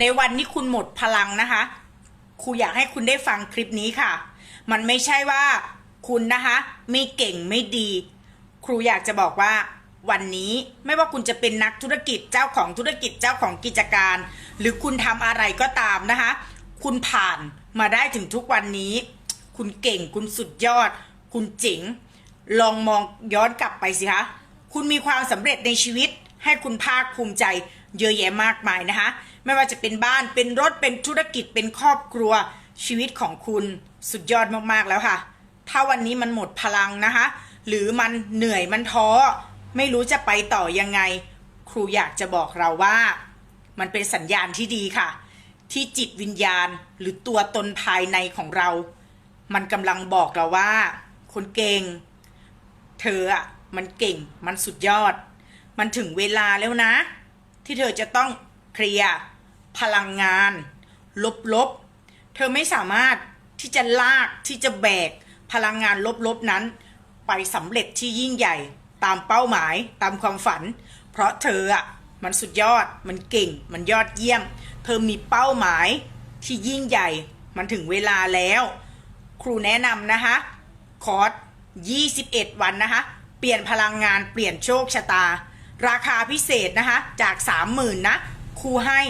ในวันที่คุณหมดพลังนะคะครูอยากให้คุณได้ฟังคลิปนี้ค่ะ มันไม่ใช่ว่าคุณนะคะไม่เก่งไม่ดี ครูอยากจะบอกว่าวันนี้ไม่ว่าคุณจะเป็นนักธุรกิจเจ้าของธุรกิจเจ้าของกิจการ หรือคุณทำอะไรก็ตามนะคะ คุณผ่านมาได้ถึงทุกวันนี้ คุณเก่งคุณสุดยอด คุณเจ๋ง ลองมองย้อนกลับไปสิคะ คุณมีความสำเร็จในชีวิต ให้คุณภาคภูมิใจเยอะแยะมากมายนะคะ ไม่ว่าจะเป็นบ้านเป็นรถเป็นธุรกิจเป็นครอบครัวชีวิตของคุณสุดยอดมากๆแล้วค่ะ ถ้าวันนี้มันหมดพลังนะคะ หรือมันเหนื่อยมันท้อ ไม่รู้จะไปต่อยังไง ครูอยากจะบอกเราว่า มันเป็นสัญญาณที่ดีค่ะ ที่จิตวิญญาณหรือตัวตนภายในของเรา มันกำลังบอกเราว่า คนเก่ง เธออะมันเก่งมันสุดยอด มันถึงเวลาแล้วนะ ที่เธอจะต้องเคลียร์พลังงาน ลบๆ เธอไม่สามารถที่จะลากที่จะแบกพลังงานลบๆนั้น ไปสำเร็จที่ยิ่งใหญ่ตามเป้าหมายตามความฝัน เพราะเธออะมันสุดยอดมันเก่ง มันยอดเยี่ยม เธอมีเป้าหมายที่ยิ่งใหญ่ มันถึงเวลาแล้ว ครูแนะนำนะคะ คอร์ส21 วันนะคะ เปลี่ยนพลังงานเปลี่ยนโชคชะตา ราคาพิเศษนะคะจาก 30,000นะครูให้